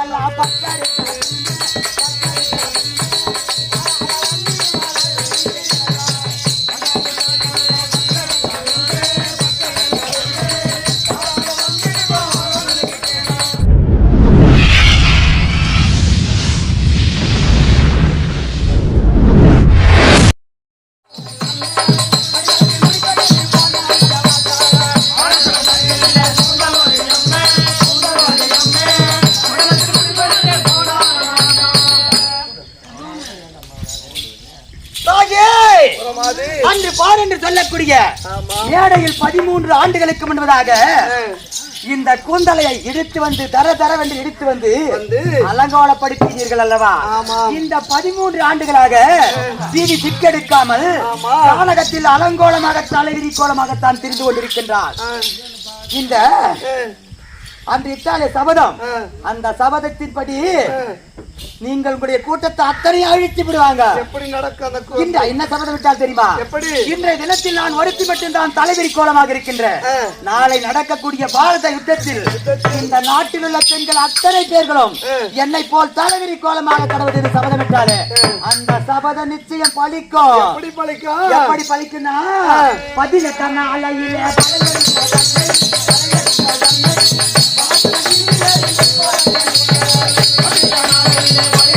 நாடெல்லாம் பக்கடி மேடையில் பதிமூன்று ஆண்டுகளுக்கு முன்பதாக இந்த கூந்தலையை இழுத்து வந்து தர தரவென்று இழுத்து வந்து வந்து அலங்கோலப்படுத்தினீர்கள் அல்லவா. இந்த பதிமூன்று ஆண்டுகளாக சீடி சிக்கெடுக்காமல் ஆமா. கானகத்தில் அலங்கோலமாக தலைவிரி கோலமாகத்தான் திரிந்து கொண்டிருக்கின்றார். இந்த அன்று இட்டாலே சபதம். அந்த சபதத்தின்படி. நீங்கள் உங்களுடைய கூட்டத்தை அத்தனையும் அழித்து விடுவாங்க. எப்படி நடக்கும் இந்த என்ன சபதம் விட்டால் தெரியுமா? எப்படி? இன்றைய தினத்தில் நான் ஒருத்தி மட்டும்தான் தலைவிரி கோலமாக இருக்கின்றேன். ஆ. நாளை நடக்கக்கூடிய பாரத யுத்தத்தில் இந்த நாட்டில் உள்ள பெண்கள் அத்தனை பேர்களும். என்னை போல் தலைவிரி கோலமாக கடவுள் என்று சபதமிட்டாரு அந்த சபத நிச்சயம் பலிக்கும். எப்படி பழிக்கும் எப்படி பலிக்குன்னா பதினெட்டாம் நாளையிலே தலைவரி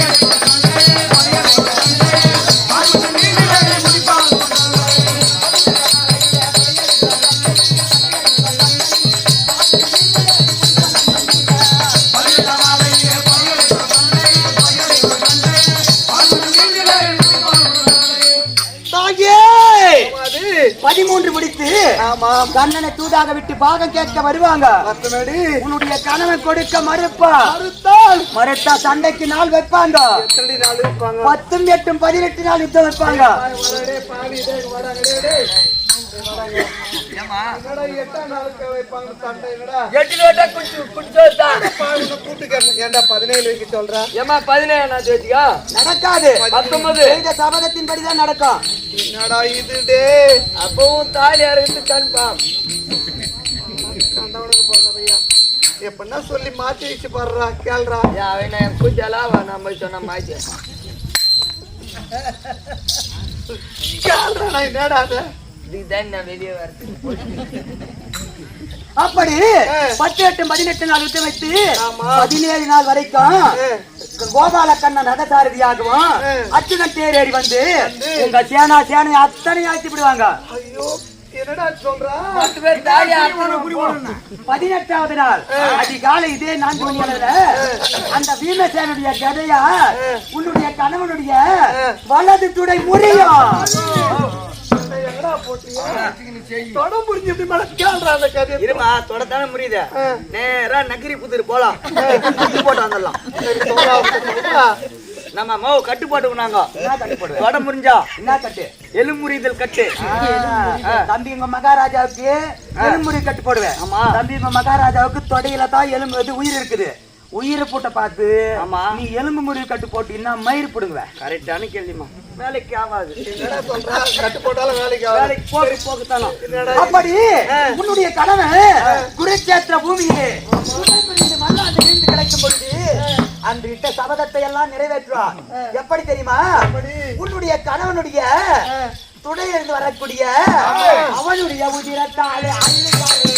ஆமாம். கண்ணனை தூதாக விட்டு பாகம் கேட்க வருவாங்க. மத்தபடி உன்னுடைய கணவன் கொடுக்க மறுப்பா? மறுத்தால். மறுத்தா சண்டைக்கு நாள் வைப்பாங்க. எத்தனை நாள் இருப்பாங்க பத்தும் எட்டும் பதினெட்டு நாள் யுத்தம் வைப்பாங்க. வரடே, பாடி, டேய், வாடாங்கடே, டேய். என்னடா எட்டாம் நாளுக்கு வைப்பாங்க சண்டை, என்னடா? அப்பா, உன்னை கூப்பிட்டு ஏன்டா பதினேழு வைக்க சொல்ற? ஏமா பதினேழாம் தேதியா நடக்காது பத்தொன்பது செய்த சபதத்தின்படிதான் நடக்கும் என்னடா இது டேய்? அப்பவும் தாலி அறுத்து கன்ஃபார்ம் கண்டவனுக்கு. எப்படின்னா சொல்லி மாத்தி வச்சு பாடுறா கேள்றா அவன் என் குஞ்சலா நம்ம சொன்ன மாதிரி கேள்றா நான் என்னடா? இதுதான் நான் வெளியே வரது அப்படி. பத்து எட்டு பதினெட்டு நாள் யுத்தம் வைத்து. பதினேழு நாள் வரைக்கும். கோபால கண்ணன் ரதசாரதியாகவும். அச்சுதன் தேரேறி வந்து உங்க சேனா சேனை அத்தனை ஆக்கி விடுவாங்க. பதினெட்டாவது நாள். அதிகாலை இதே நான்கு மணி அளவுல அந்த பீமசேனுடைய கதையா உன்னுடைய கணவனுடைய வலது துடை முறியும். தொடம் புரிஞ்சு எப்படி மேல கேள்றா அந்த இருமா தொடத்தானே. நேரா நகிரி புதூர் போலாம். போட்டு வந்துடலாம். நம்ம மாவு கட்டு போட்டுக்குனாங்க என்ன கட்டு போடுவேன் தொட முறிஞ்சா என்ன கட்டு? எலும்புரிதல் கட்டு. தம்பி உங்க மகாராஜாவுக்கு எலும்புரி கட்டு போடுவேன். ஆமா. தம்பி உங்க மகாராஜாவுக்கு தொடையில தான் எலும்பு இது உயிர் இருக்குது. உயிரை போட்ட பார்த்து ஆமா. நீ எலும்பு முறிவு கட்டு போட்டீங்கன்னா மயிர் பிடுங்குவேன் கரெக்டான கேள்விமா வேலைக்கு ஆகாது. என்னடா சொல்றா? கட்டு போட்டாலும் வேலைக்கு ஆகாது. வேலைக்கு போக்கு போக்குத்தானோ? என்னடா அப்படி உன்னுடைய கணவன் குருச்சேத்திர பூமியிலே. மல்லாந்து விழுந்து கிடக்கும் பொழுது அன்று இட்ட சபதத்தை எல்லாம் நிறைவேற்றுவார் எப்படி தெரியுமா? உன்னுடைய கணவனுடைய துணையிலிருந்து வரக்கூடிய அவனுடைய உதிரத்தாலே அள்ளுகாலே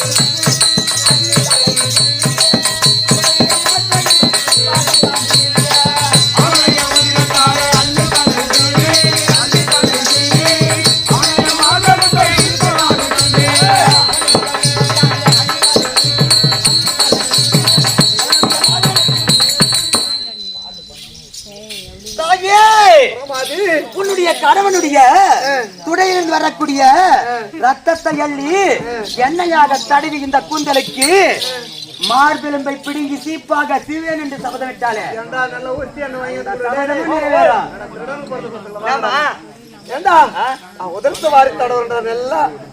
ரத்தத்தை அள்ளி எண்ணெயாக தடவி இந்த கூந்தலுக்கு. மார்பெலும்பை பிடுங்கி சீப்பாக சீவேன் என்று சபதமிட்டாலே எண்ணெய் வந்து? ஏண்டா உதரத்தை வாரி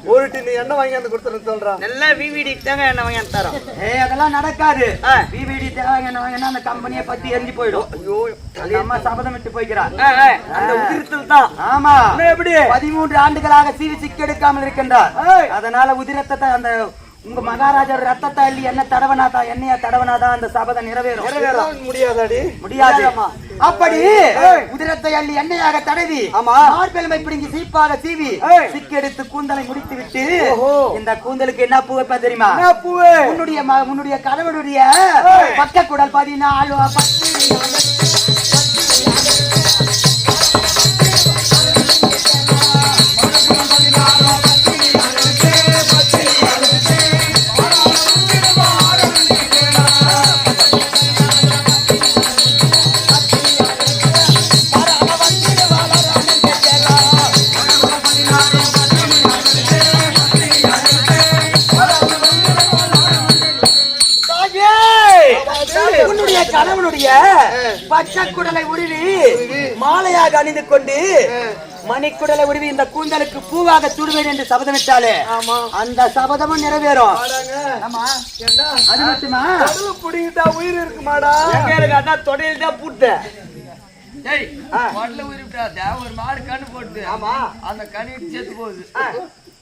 ஒரு டின் எண்ணெய் வாங்கி வந்து கொடுத்துருன்னு சொல்றான் நல்லா விவிடி தாங்க என்ன வாங்கி தரோம். ஏய் அதெல்லாம் நடக்காது. பிபிடி தேவையான என்ன வாங்கினா அந்த கம்பெனியை பத்தி எரிஞ்சு போயிடும். ஐயோ அந்த அம்மா சபதம் விட்டு போய்க்கிறார் ஆ, ஆ, அந்த உதிரத்தில் தான். ஆமா. எப்படி? பதிமூன்று ஆண்டுகளாக சீவி சிக்கெடுக்காமல் இருக்கின்றார். அதனால உதிரத்தை அந்த உங்க மகாராஜா ரத்தத்தை அள்ளி என்ன தடவனாதா? என்னைய தடவனாதா? அந்த சபதம் நிறைவேறும். நிறைவேற முடியாதாடி? முடியாது. அப்படி உதிரத்தை அள்ளி எண்ணெயாக தடவி ஆமா. மார்பெருமை பிடுங்கி சீப்பாக சீவி ஏய். சிக்கெடுத்து கூந்தலை முடித்து விட்டு. இந்த கூந்தலுக்கு என்ன பூ வைப்பா தெரியுமா? பூவு உன்னுடைய உன்னுடைய கணவனுடைய பக்க குடல் பதினாலு பத்து பச்சை குடலை உருவி மாலையாக அணிந்து கொண்டு மணிக்குடலை உருவி இந்த கூந்தலுக்கு பூவாக சுடுவேன் என்று சபதமிட்டாலே ஆமா. அந்த சபதமும் நிறைவேறும். அது மட்டுமா? கடவுள் புடிங்கிட்டா உயிர் இருக்குமாடா? அதான் தொடையில் தான் பூட்ட டேய், உடல உருவிட்டாத, ஒரு மாடு கண்ணு போட்டு ஆமா. அந்த கனி செத்து போகுது.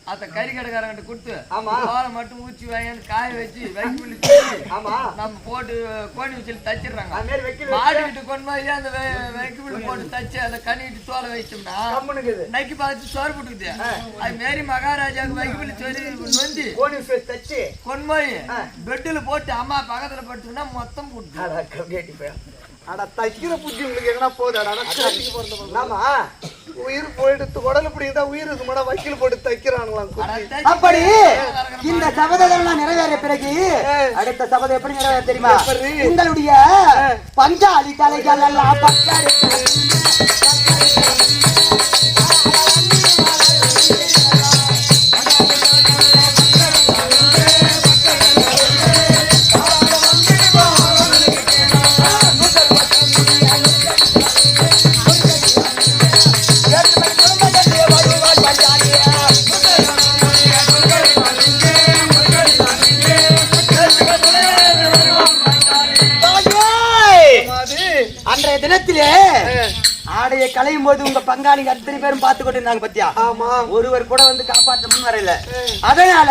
அந்த கறி கடைக்காரங்கிட்ட கொடுத்து ஆமா. பாலை மட்டும் ஊற்றி வாங்கி காய வச்சு தூக்கி ஆமா. நம்ம போட்டு கோணி வச்சு தச்சிடுறாங்க. அது மாடு கிட்ட கொண்டு போய் அந்த வைக்கோல் போட்டு தச்சு அந்த கனிட்டு தோலை வச்சோம்னா நக்கி பார்த்து சோறு போட்டுக்குது. அது மாரி மகாராஜாவுக்கு வைக்கோல் சொல்லி நொந்தி தச்சு. கொண்டு போய் பெட்டில் போட்டு அம்மா பக்கத்துல படுத்துனா மொத்தம் போட்டு அட தைக்கிற புத்தி உங்களுக்கு எங்கனா போகுது? ஆமா உயிர் போயிட்டு உடல புடிங்கிட்டா உயிர் இருக்குமாடா? வக்கீல் போட்டு தைக்கிறானுங்களாம் அப்படி இந்த சபதம் நிறைவேற பிறகு அடுத்த சபதம் எப்படி நிறைவேற தெரியுமா? உங்களுடைய பஞ்சாலி தலைகள் எல்லாம் ஆடையை களையும் போது உங்க பங்காளி அத்தனை பேரும் பார்த்து கொண்டு இருந்தாங்க பத்தியா? ஆமா. ஒருவர் கூட வந்து காப்பாற்ற முன் வரல. அதனால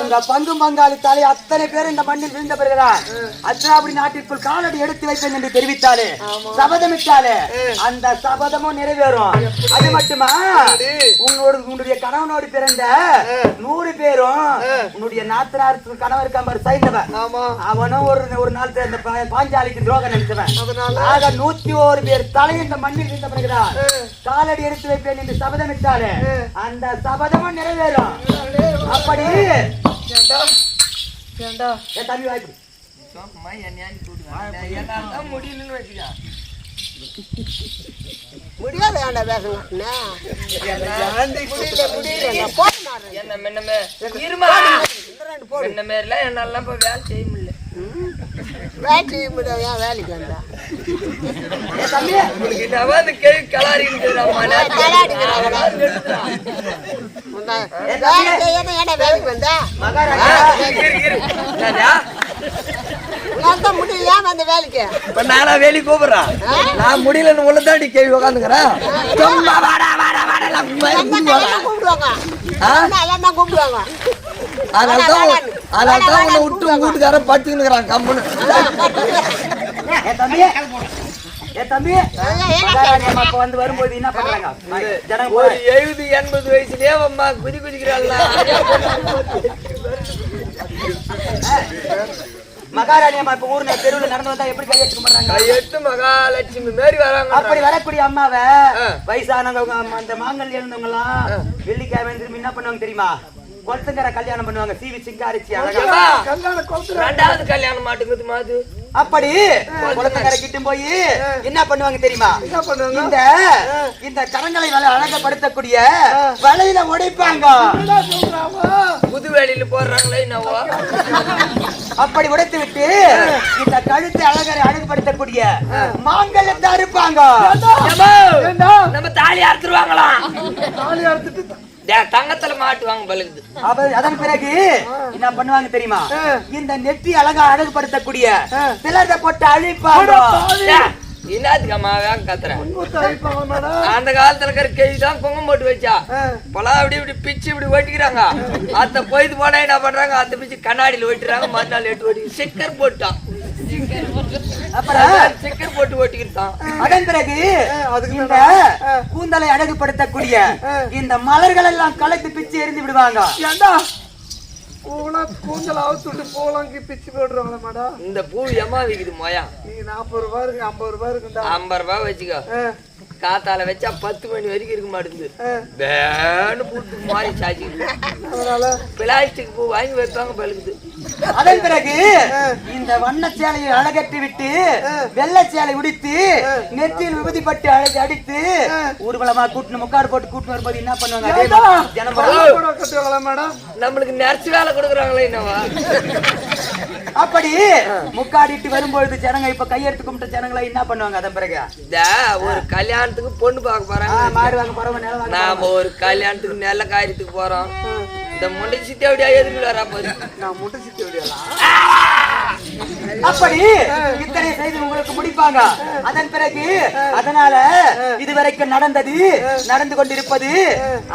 உங்க பங்கு பங்காளி தாலி அத்தனை பேர் இந்த மண்ணில் விழுந்த பிறகுதான் அச்சாபுரி நாட்டிற்குள் காலடி எடுத்து வைப்பேன் என்று தெரிவித்தாலே சபதமிட்டாலே அந்த சபதமும் நிறைவேறும். அது மட்டுமா? உங்களோட உன்னுடைய கணவனோடு பிறந்த நூறு பேரும் உன்னுடைய நாத்தனாருக்கு கணவர் இருக்காம சைந்தவன். அவனும் ஒரு ஒரு நாள் இந்த பாஞ்சாலிக்கு துரோகம் நினைச்சவன் ஆக நூத்தி ஒரு பேர் தலை இந்த மண்ணில் இருந்த பிறகுதான் காலடி எடுத்து வைப்பேன் என்று சபதமிட்டாலே அந்த சபதமும் நிறைவேறும். அப்படி ஏண்டா ஏண்டா என் தம்பி வாய்ப்பு சும்மா என்னையான்னு கூப்பிடுவேன். என்னால முடியலன்னு வச்சுக்க. முடியாது இப்ப வேலை செய்ய முடியல. வேலை செய்ய முடியாது ஏன் வேலைக்கு வந்தா தம்பி உங்களுக்கு நான் வேலை செய்யாம ஏன்டா வேலைக்கு வேலைக்கு இப்ப நானா கூப்பிடுறேன் நான் முடியலன்னு உள்ள தாண்டி கேள்வி உட்காந்துக்கிறேன் சும்மா வாடா வாடா வாடா கூப்பிடுவாங்க கூப்பிடுவாங்க அதனால தான் உன்னை விட்டு உங்க வீட்டுக்காரன் கம்முன்னு தம்பி. மகாராணி இப்ப வந்து வரும்போது என்ன பண்றாங்க? ஜனங்க ஒரு எழுபது எண்பது வயசுலயே அம்மா குதி குதிக்கிறாள் மகாராணி அம்மா இப்ப ஊர்ல தெருவுல நடந்து வந்தா எப்படி கையெழுத்து பண்றாங்க எட்டு மகாலட்சுமி மாரி வராங்க அப்படி வரக்கூடிய அம்மாவை வயசானவங்க அம்மா, அந்த மாங்கல்யம் இருந்தவங்க எல்லாம் வெள்ளிக்கிழமை திரும்பி என்ன பண்ணுவாங்க தெரியுமா? கொளுத்துங்கர கல்யாணம் பண்ணுவாங்க. சீவி சிங்காரிச்சு ரெண்டாவது கல்யாணம் மாட்டுக்குது மாது. அப்படி குளத்துக்கரை கிட்ட போய் என்ன பண்ணுவாங்க தெரியுமா? என்ன பண்ணுவாங்க? இந்த இந்த கரங்களை அழகப்படுத்தக்கூடிய வலையில உடைப்பாங்க. என்ன சொல்றாமா புது வேலையில போடுறாங்களே என்னவோ? அப்படி உடைத்து விட்டு இந்த கழுத்தை அழகரை அழகுபடுத்தக்கூடிய மாங்கல்யத்தை அறுப்பாங்க. நம்ம தாலி அறுத்துருவாங்களாம். தாலி அறுத்துட்டு தங்கத்துல மாட்டுவாங்க பழுகுது. அப்ப அதன் பிறகு என்ன பண்ணுவாங்க தெரியுமா? இந்த நெற்றி அழகா அழகுபடுத்தக்கூடிய சிலரை போட்டு அழிப்பாங்க. அந்த காலத்துல இருக்கிற கேள்வி தான் குங்கம் போட்டு வச்சா. இப்பெல்லாம் அப்படி இப்படி பிச்சு இப்படி வெட்டிக்கிறாங்க அத்த பொய்து போனா என்ன பண்றாங்க? அத்த பிச்சு கண்ணாடியில வெட்டுறாங்க மறுநாள் எட்டு வெட்டி சிக்கர் போட்டான். அப்புறம் சிக்கர் போட்டு வெட்டிக்கிட்டான் அதன் பிறகு இந்த கூந்தலை அழகுபடுத்தக்கூடிய இந்த மலர்கள் எல்லாம் கலத்து பிச்சு எரிந்து விடுவாங்க. ஏண்டா? போலாம் கூந்தல் அவுத்துட்டு போலாம் பிச்சு போடுறாங்களா மேடம் இந்த பூ எம்மா விக்குது மொயா? நீ நாற்பது ரூபா இருக்கு ஐம்பது ரூபா இருக்குண்டா. ஐம்பது ரூபாய் வச்சுக்கோ. காத்தால வச்சா பத்து மணி வரைக்கும் இருக்க மாட்டேங்குது. வேன்னு போட்டு மாறி அதனால பிளாஸ்டிக் பூ வாங்கி வைப்பாங்க பழுகுது அதன் பிறகு இந்த வண்ண சேலையை அழகற்றி விட்டு வெள்ளை சேலை உடித்து நெற்றியில் விபதி பட்டு அழகு அடித்து ஊர்வலமா கூட்டணும் முக்காடு போட்டு கூட்டு வரும்போது என்ன பண்ணுவாங்க? கல்யாணம் மேடம்? நம்மளுக்கு நெரிச்சு வேலை கொடுக்குறாங்களே என்னவா? அப்படி முக்காடிட்டு வரும்பொழுது ஜனங்க இப்ப கையெடுத்து கும்பிட்ட ஜனங்களை என்ன பண்ணுவாங்க அதன் பிறகு? இந்த ஒரு கல்யாணத்துக்கு பொண்ணு பார்க்க போறாங்க மாடு வாங்க நாம ஒரு கல்யாணத்துக்கு நல்ல காரியத்துக்கு போறோம். இந்த முண்டை சித்தி அப்படியே எதிர்க்கு வரா போது நான் முட்டை சித்தி விடியலாம் அப்படி இத்தனை செய்து உங்களுக்கு முடிப்பாங்க. அதன் பிறகு அதனால இதுவரைக்கும் நடந்தது நடந்து கொண்டிருப்பது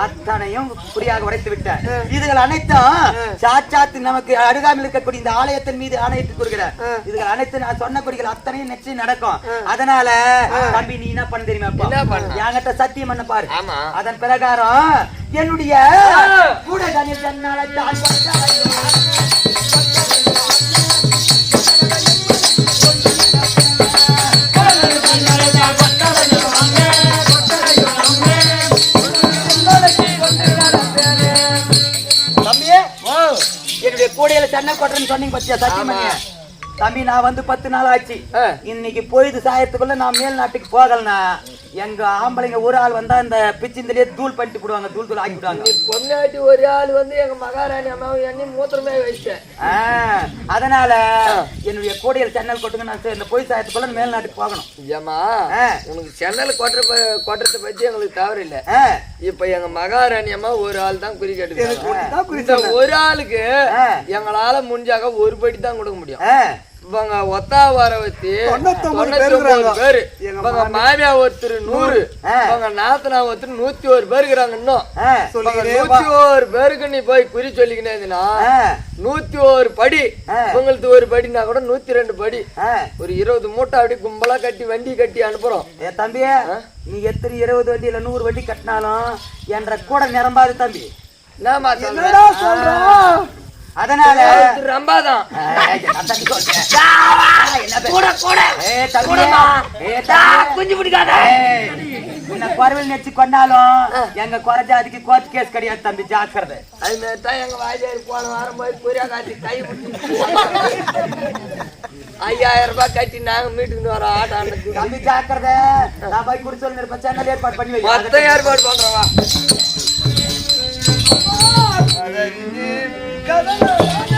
அத்தனையும் குறியாக உரைத்து விட்ட. இதுகள் அனைத்தும் சாட்சாத்து நமக்கு அருகாமல் இருக்கக்கூடிய இந்த ஆலயத்தின் மீது ஆணையிட்டு கூறுகிற. இதுகள் அனைத்து நான் சொன்ன குறிகள் அத்தனையும் நிச்சயம் நடக்கும். அதனால தம்பி நீ என்ன பண்ண தெரியுமா? என்கிட்ட சத்தியம் பண்ண பாரு. அதன் பிரகாரம் என்னுடைய கூட கணித என்னுடைய கொட்டுறேன்னு சொன்னீங்க பத்தியா சத்தியம் தம்பி நான் வந்து பத்து நாள் ஆச்சு. இன்னைக்கு பொழுது சாயத்துக்குள்ள நான் மேல் நாட்டுக்கு போகலனா எங்க ஆம்பளைங்க ஒரு ஆள் வந்தா இந்த பிச்சிந்திலேயே தூள் பண்ணிட்டு போடுவாங்க தூள் தூள் ஆக்கி விடுவாங்க பொண்ணாட்டி ஒரு ஆள் வந்து எங்க மகாராணி அம்மாவை எண்ணி மூத்திரமே வச்சிட்டேன். அதனால என்னுடைய கூடையில் சென்னல் கொட்டுங்க நான் இந்த பொய் சாயத்துக்குள்ள மேல் நாட்டுக்கு போகணும் ஏமா. உனக்கு சென்னல் கொட்டுற கொட்டுறத பத்தி எங்களுக்கு தவறு இல்ல. இப்ப எங்க மகாராணி அம்மா ஒரு ஆள் தான் குறி இந்த ஒரு ஆளுக்கு. எங்களால முடிஞ்சாக ஒரு படி தான் கொடுக்க முடியும். இவங்க ஒத்தா வர வச்சு தொண்ணூத்தொன்பது பேர். இவங்க மாமியா ஒருத்தர் நூறு. இவங்க நாத்தனா ஒருத்தர் நூத்தி ஒரு பேர் இருக்கிறாங்க இன்னும் நூத்தி ஒரு பேருக்கு நீ போய் குறி சொல்லிக்கினே இருந்தீனா ஆ, நூத்தி ஒரு படி. ஆ. உங்களுக்கு ஒரு படினா கூட நூத்தி ரெண்டு படி. ஒரு இருபது மூட்டை அப்படியே கும்பலா கட்டி வண்டி கட்டி அனுப்புறோம். ஏ தம்பி நீ எத்தனை இருபது வண்டி இல்ல நூறு வண்டி கட்டினாலும் என்ற கூட நிரம்பாது தம்பி. என்னடா சொல்றான் அதனால ரம்பாதான். ஏய், தம்பி. குஞ்சு பிடிக்காத. ஏய், உன்னை குறவில் நெச்சு கொண்டாலும் எங்க குறைஜாதிக்கு கோர்ட் கேஸ் கிடையாது தம்பி. ஜாக்கிரதை. அது மாதிரி தான் எங்க வாஜாரி போன வாரம் போய் புரியா காட்டி கை ஐயாயிரம் ரூபாய் கட்டி நாங்க மீட்டுக்கு வரோம் ஆட்டோ அண்ணனுக்கு தம்பி ஜாக்கிரதை. நான் போய் குடி இருப்பேன் சேனல் ஏற்பாடு பண்ணி மொத்தம் ஏற்பாடு பண்றவா ஏம்மா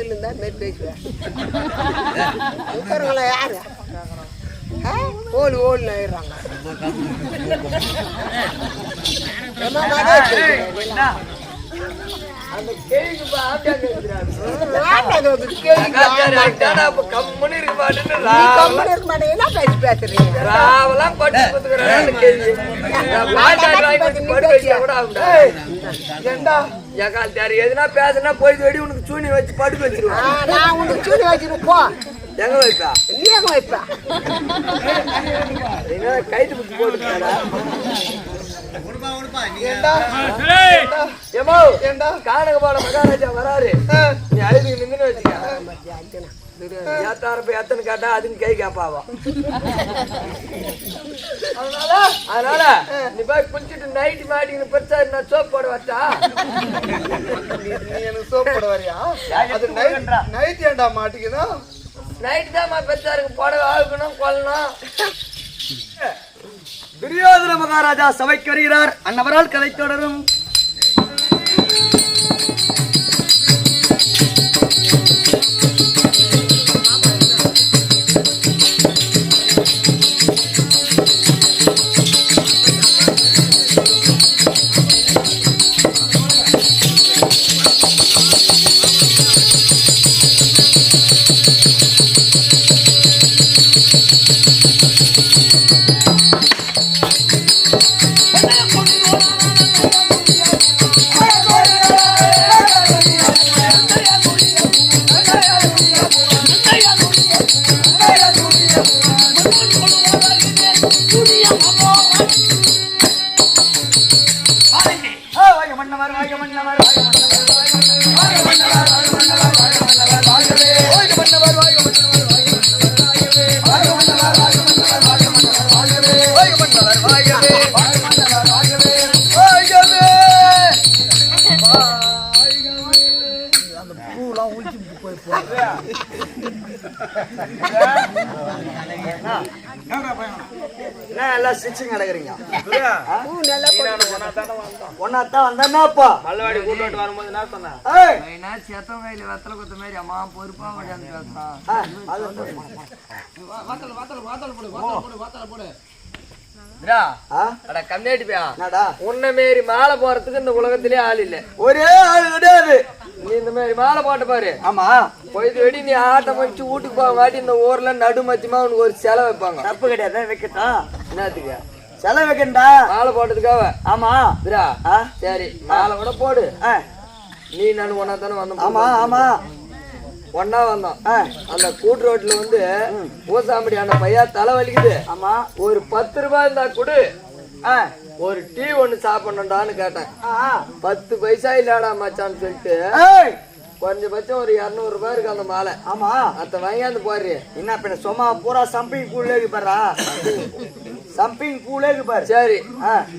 நிமிஷத்துல இருந்தா மாரி பேசுவேன் இருக்கிறவங்கள யாரு? ஓடு ஓடு ஆயிடுறாங்க. அந்த அப்ப கம்முன்னு இருக்க மாட்டேன்னு நீ ராவெல்லாம் கம்முனு இருக்க மாட்டே, என்ன பேச்சு பேசுறீங்க? ராவெல்லாம் பட்டு குத்துக்கிறாரு அந்த கேள்வி. ஏக்காச்சாரி, எதுனா பேசுனா போய் வெடி உனக்கு சூனி வச்சு படுக்க வச்சிருவான் நான் உனக்கு சூடு வச்சிருப்பேன், போ. எங்க வைப்பா? நீ எங்க வைப்ப? என்ன கைது குத்தி போட்டுட்டாரா ஏண்டா? ஏமோ ஏண்டா? கானகபாட மகாராஜா வராரு. நீ அழுது நின்னு வச்சுக்க. ஏத்தாரப்ப எத்தனை கேட்டா அதுன்னு கை கேப்பாவா அதனால? அதனால நீ போய் குளிச்சுட்டு நைட்டு மாட்டிங்கன்னு பெருசா நான் சோப் போட வச்சா? நீ எனக்கு சோப் போட வரியா? அது நைட் நைட் ஏண்டா மாட்டிக்கணும் நைட்டு தான் பெருசா இருக்கு. புடவை ஆகணும் கொல்லணும். துரியோதன மகாராஜா சபைக்கு வருகிறார். அன்னவரால் கதை தொடரும். என்ன எல்லாம் ஸ்டிச்சிங் நடக்கிறீங்க நல்லா. ஒன்னாத்தான் வந்தாப்பா மல்லவாடி கூட்டு வரும்போது என்ன சொன்னேன் சேத்தம் கையில வெத்தலை குத்த மாதிரி அம்மா பொறுப்பா பேசுறான் ஆ, அது போடுமா. ஆ, அட கம்மியாட்டி போயா என்னடா உன்னை மாரி மாலை போறதுக்கு இந்த உலகத்திலே ஆள் இல்ல. ஒரே ஆள் கிடையாது. நீ இந்த மாதிரி மாலை போட்ட பாரு. ஆமா. வெடி நீ ஆட்டம் வச்சு வீட்டுக்கு போக மாட்டி இந்த ஊர்ல நடு மத்தியமா உனக்கு ஒரு செலவு வைப்பாங்க. தப்பு கிடையாது? வைக்கட்டும் என்னத்துக்கு? செலவு வைக்கண்டா மாலை போட்டதுக்காக ஆமா. சரி மாலை கூட போடு. நீ நான் ஒன்னா தானே வந்தோம் ஆமா ஆமா. ஒன்னா வந்தோம். அந்த கூட்டு ரோட்ல வந்து ஊசாம்படியான பையா தலை வலிக்குது. ஆமா. ஒரு பத்து ரூபாய் இருந்தா கொடு. ஒரு டீ ஒண்ணு சாப்பிடணும்டான்னு கேட்டேன். பத்து பைசா இல்லடா மச்சான்னு சொல்லிட்டு ஏய், குறைஞ்சபட்சம் ஒரு இரநூறு ரூபாய் இருக்கு அந்த மாலை. ஆமா. அத்த வாங்கியாந்து போடுறி என்ன பின்ன சும்மா பூரா சம்பிங் பூலே பாரா சம்பிங் பூலே பாரு. சரி.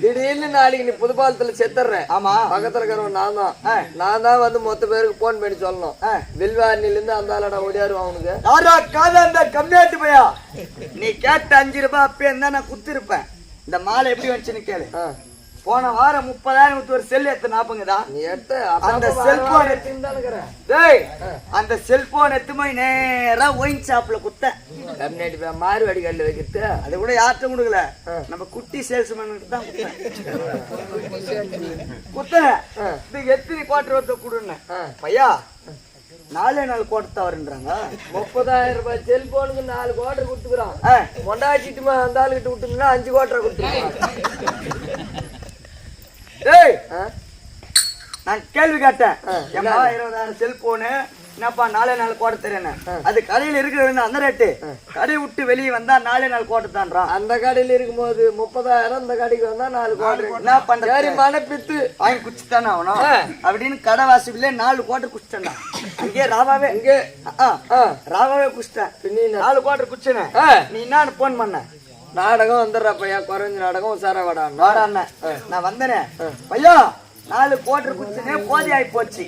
திடீர்னு நாளைக்கு நீ புதுப்பாலத்துல செத்துறேன் ஆமா. பக்கத்துல இருக்கிறவன் நான் தான். நான் தான் வந்து மொத்த பேருக்கு போன் பண்ணி சொல்லணும். வில்வாரினில இருந்து அந்த ஆளடா ஓடியாரு அவனுக்கு? யாரா காத அந்த கம்மியாட்டு பையா? நீ கேட்ட அஞ்சு ரூபாய் அப்பயே இருந்தா நான் குத்திருப்பேன் இந்த மாலை எப்படி வந்துச்சுன்னு கேளு. போன வாரம் முப்பதாயிரம் ஒரு செல் எடுத்து நாப்பங்கதா நீ எடுத்த அந்த செல்போன் டேய் அந்த செல்போன் எடுத்து போய் நேரா ஒயின் ஷாப்ல குத்த. கம்யூனிட்டி மாறு வடிகல்ல வைக்கிறது அது கூட யார்ட்டும் கொடுக்கல. நம்ம குட்டி சேல்ஸ்மேன் தான் குத்தன. இது எத்தனை குவார்டர் ஒருத்த கொடுன்னு. பையா நாலே நாலு கோட்டை தவறுன்றாங்க. முப்பதாயிரம் ரூபாய் செல்போனுக்கு நாலு கோட்டர் கொடுத்துக்கிறான். ஆ, கொண்டாச்சிட்டுமா அந்த ஆளுகிட்ட விட்டுங்கன்னா அஞ்சு கோட்டரை கொடுத்துருக்கான் ஆ? நான் கேள்வி கேட்டேன். ஆ, ஏம்மா இருபதாயிரம் செல்போனு என்னப்பா நாலே நாலு கோட்டை தரேன்னு. அது கடையில இருக்கிறது அந்த ரேட்டு கடை விட்டு வெளியே வந்தா நாலே நாலு கோட்டை தான்றான். அந்த கடையில இருக்கும்போது முப்பதாயிரம் இந்த கடைக்கு வந்தா நாலு கோட்டர் என்ன பண்றது சரி மனப்பித்து. வாங்கி குடிச்சுத்தானே ஆகணும். ஆ. அப்படின்னு கடை வாசிப்பிலே நாலு கோட்டை குடிச்சிட்டேன் அங்கே ராவாவே இங்கே. ராவாவே குடிச்சிட்டேன் பின்னி நான் நாலு கோட்டை குடிச்சேனே ஆ, நீ என்ன போன் பண்ண. நாடகம் வந்துடுறப்பையா குறைஞ்ச நாடகம் உசாரா வாடா. அண்ணன் நான் வந்தனே. பையா நாலு கோட்டை குடிச்சனே போதி ஆகி போச்சு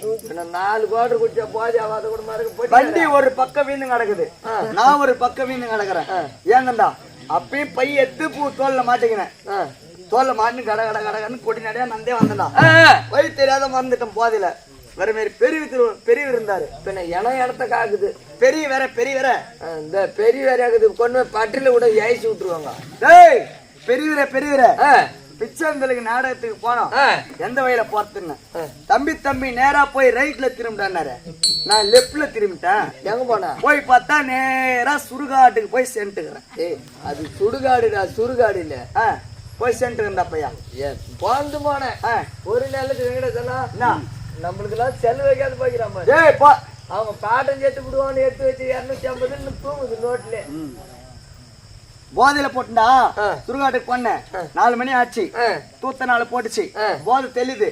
நாலு கோட்டர் குடிச்சா போதி ஆகாத கூட மாதிரி வண்டி ஒரு பக்கம் வீந்து கிடக்குது. நான் ஒரு பக்கம் வீந்து கிடக்குறேன். ஏங்கண்டா அப்பயும் பை எடுத்து பூ தோல்ல மாட்டிக்கினேன். தோல்ல மாட்டின்னு கட கட கடகன்னு கொடி நடையா நந்தே வந்தேன்டா. வழி தெரியாத மறந்துட்டேன் போதில வேற மாரி பெரிய பெரியவர் இருந்தாரு பின்ன இடம் இடத்த காக்குது. பெரிய வேற பெரிய வேற. இந்த பெரிய வேறையாக்குது கொண்டு போய் பட்டில கூட ஏசி விட்டுருவாங்க. டேய் பெரியவரே பெரியவரே பிச்சந்தலுக்கு நாடகத்துக்கு போனோம். எந்த வழியில போறதுன்னு? தம்பி தம்பி நேரா போய் ரைட்ல திரும்பிட்டாரு நான் லெப்ட்ல திரும்பிட்டேன். எங்க போனா? போய் பார்த்தா நேரா சுடுகாட்டுக்கு போய் சென்ட்டுக்கிறேன் அது சுடுகாடுடா சுடுகாடு இல்ல. போய் சென்ட்டுக்கிறேன் பையா. ஏன் போந்து போனேன். ஒரு நேரத்துக்கு எங்கட சொன்னா என்ன? நம்மளுக்கு எல்லாம் செல் வைக்காது போய்க்கிறான் பாரு ஏய் போ. அவங்க பாட்டம் சேர்த்து விடுவான்னு எடுத்து வச்சு இரநூத்தி ஐம்பதுன்னு தூங்குது நோட்ல. போதையில போட்டுண்டா. சுடுகாட்டுக்கு போனேன். நாலு மணி ஆச்சு. தூத்த நாள் போட்டுச்சு. போதை தெளிது.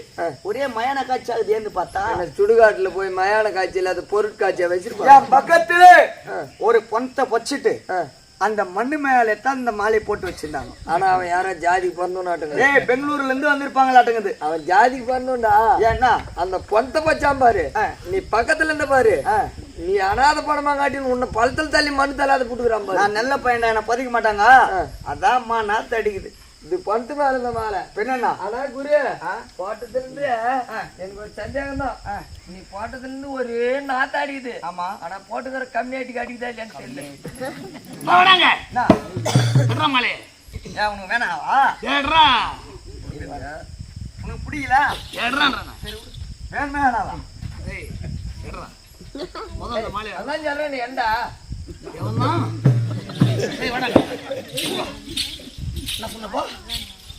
ஒரே மயான காட்சி ஆகுது ஏன்னு பார்த்தா சுடுகாட்டுல போய் மயான காட்சி இல்லாத பொருட்காட்சியை வச்சிருப்பாங்க. பக்கத்துல ஒரு பொணத்தை வச்சுட்டு அந்த மண்ணு மேல தான் இந்த மாலையை போட்டு வச்சிருந்தாங்க. ஆனா அவன் யாரோ ஜாதிக்கு பிறந்தோன்னாட்டுங்க ஏய் பெங்களூர்ல இருந்து வந்திருப்பாங்களாட்டுங்குது அவன் ஜாதிக்கு பிறந்தோண்டா ஏன்னா? அந்த பொந்த பச்சான் பாரு. நீ பக்கத்துல இருந்த பாரு. நீ அனாத படமா காட்டின்னு உன்னை பழத்தில் தள்ளி மண்ணு தள்ளாத போட்டுக்கிறான் நான் நல்ல பையன் என்ன பதிக்க மாட்டாங்க. அதான்மா நாத்து அடிக்குது. இது பணத்து மேல இருந்த மாலை. பின்னா ஆனா குரு போட்டதுல இருந்து எனக்கு ஒரு சந்தேகம் தான். நீ போட்டதுல இருந்து ஒரு நாத்த அடிக்குது ஆமா. ஆனா போட்டுக்கிற கம்மியாட்டி அடிக்குதா இல்லையான்னு தெரியல. ஏன் உனக்கு வேணாவா உனக்கு பிடிக்கல வேணுமே வேணாவா அதான் சொல்றேன் நீ ஏண்டா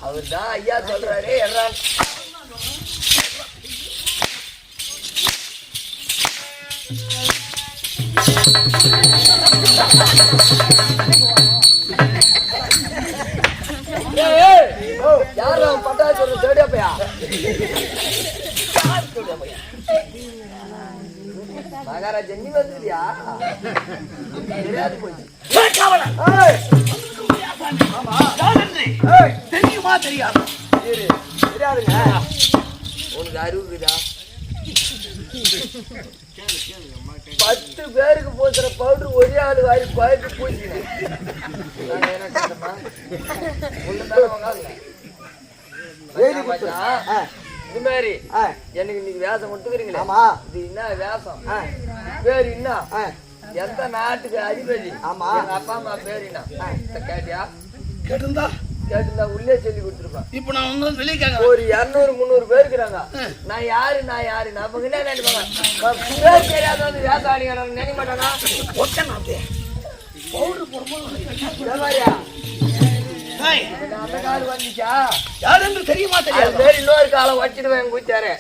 அவர் தான் ஐயா சொல்றாரு எறான் யார் பட்டா சொல்ற தேடியா பையா மகாராஜா நீ வந்துருக்கியா தெரியாது போச்சு தெரியுமா தெரியாது தெரியாதுங்க உனக்கு அறிவு இருக்குதா பத்து பேருக்கு போச்சுற பவுடர் ஒரே ஆளு வாரி குழப்பி ஆ, இது மாதிரி ஆ, எனக்கு இன்னைக்கு வேஷம் கொடுத்துக்கிறீங்களே ஆமா. இது என்ன வேஷம் ஆ, பேர் என்ன ஆ, எந்த நாட்டுக்கு அதிபதி ஆமா. எங்க அப்பா அம்மா பேர் என்ன? கேட்டியா? கேட்டிருந்தா. கேட்டிருந்தா உள்ளே சொல்லி கொடுத்துருப்பேன் இப்ப நான் வந்து வெளியே ஒரு இருநூறு முந்நூறு பேர் இருக்கிறாங்க நான் யாரு நான் யாரு? என்ன நினைப்பாங்க தெரியாத வந்து வேசாடிக்கிறாங்க நினைக்க மாட்டானா? அந்த கால் வந்துச்சா? யார் என்று தெரியுமா தெரியாது? பேர் இன்னொரு காலை வச்சிடுவேன் கூச்சாரு.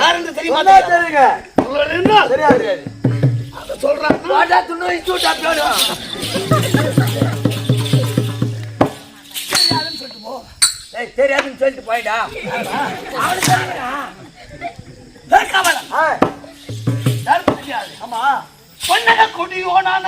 யார் என்று தெரியுமா தெரியுங்க. தெரியாது அதை தெரியாதுன்னு சொல்லிட்டு போயிடா. ஆமா. பொன்னக கொடியோனான.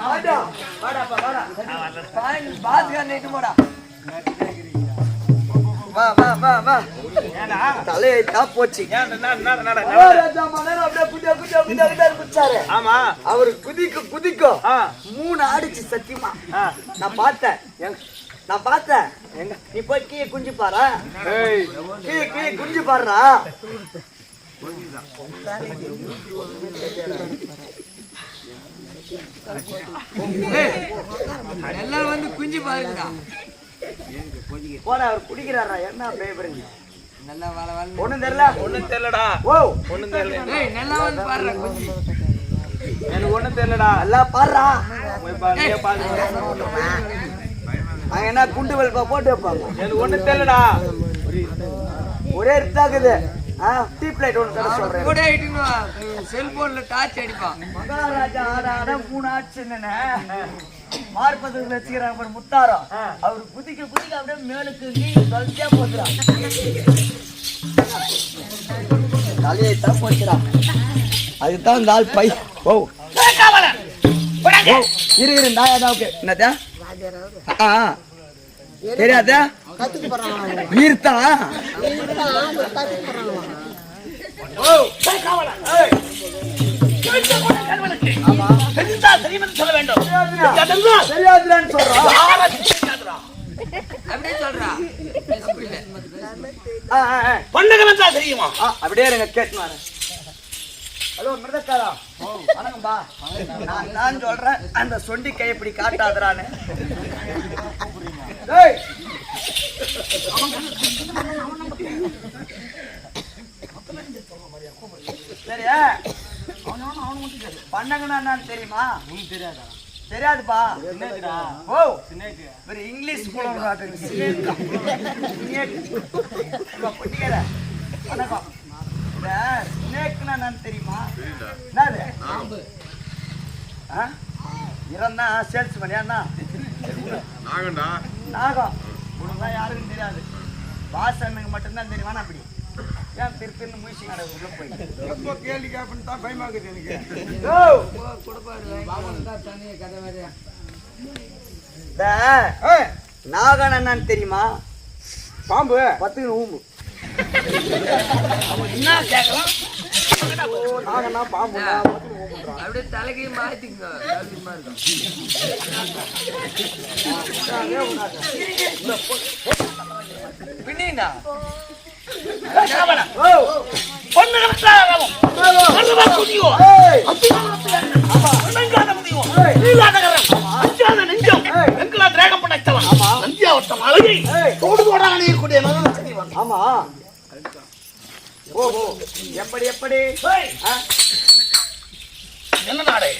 வாடா. நிட்டு போடா. வா வா வா வா. தலையை தான் போச்சு. ஓ, ராஜா மன்னர் அப்படியே குதியா குதியா குதியா குதியா குதிச்சாரு ஆமா. அவரு குதிக்க. மூணு ஆடிச்சு சத்தியமா. நான் பார்த்தேன். நான் பார்த்தேன். நீ போய் கீழே குஞ்சு பாரு. கீழே கீழே குஞ்சு பாருடா. எல்லாரும் வந்து குஞ்சு பாருங்கடா போட அவர் குடிக்கிறாரா? என்ன பேப்பருங்க நல்லா வள வள ஒண்ணும் தெரியல. ஒண்ணும் தெரியலடா. ஓ. ஒண்ணும் தெரியல. ஏய் நல்லா வந்து பாருடா குஞ்சு. எனக்கு ஒண்ணும் தெரியலடா. நல்லா பாடுறா போய் பாரு, பாரு. அங்க என்ன குண்டு வெல்பா போட்டு வைப்பாங்க? எனக்கு ஒண்ணும் தெரியலடா. ஒரே இருட்டாக்குது. டீப் லைட் ஒன்று கடை சொல்றேன். கூட இட்டுன்னு செல்போன்ல டார்ச் அடிப்பான். மகாராஜா ஆட ஆட மூணு ஆச்சு என்னன்னு மார்பதுக்கு வச்சுக்கிறாங்க பாரு முத்தாரம் அவர் குதிக்க குதிக்க அப்படியே மேலுக்கு கீழே தொலைச்சியா போச்சுறான் தலையை தான் போச்சுறான் அதுதான் இந்த ஆள் பை ஓ. ஓ, இரு இரு நான் ஏதாவது ஓகே. ஆ. தெரியாதா? கத்துக்க போறாங்க வீர்த்தா கத்துக்க போறாங்க தெரியாதுன்னு சொல்றோம் அப்படியே சொல்றா. அப்படி இல்ல. ஆ, ஆ, ஆ. பண்ணுகிறதா தெரியுமா? ஆ, அப்படியே இருங்க கேட்டுனாரு ஹலோ மிருதக்காரா? வணக்கம்பா நான் நான் சொல்றேன் அந்த சொண்டி கை இப்படி காட்டாதரான்னு. டேய் சரியா பண்ணங்கன்னா என்னன்னு தெரியுமா? தெரியாதுப்பா. ஓ ஒரு இங்கிலீஷ் மூலம் வணக்கம். இந்த ஸ்னேக்னா என்னன்னு தெரியுமா? என்னது? இறந்தா சேல்ஸ் பண்ணியா நாகம். உனக்குலாம் யாருக்கும் தெரியாது. பாஸ் அண்ணனுக்கு மட்டும்தான் தெரியுமா. அப்படி. ஏன் திருப்பின்னு மூசி கடை உள்ள போய். கேள்வி கேட்பேன்னு தான் பயமாக்குது எனக்கு. ஓ! இந்த நாகன் என்னன்னு தெரியுமா? பாம்பு. பத்துக்கு ஊம்பு. என்ன கேட்கலாம் அப்படியே தலைக்கு மாத்திங்க பின்னா ஆமா. ஓஹோ எப்படி எப்படி? என்ன நாடு?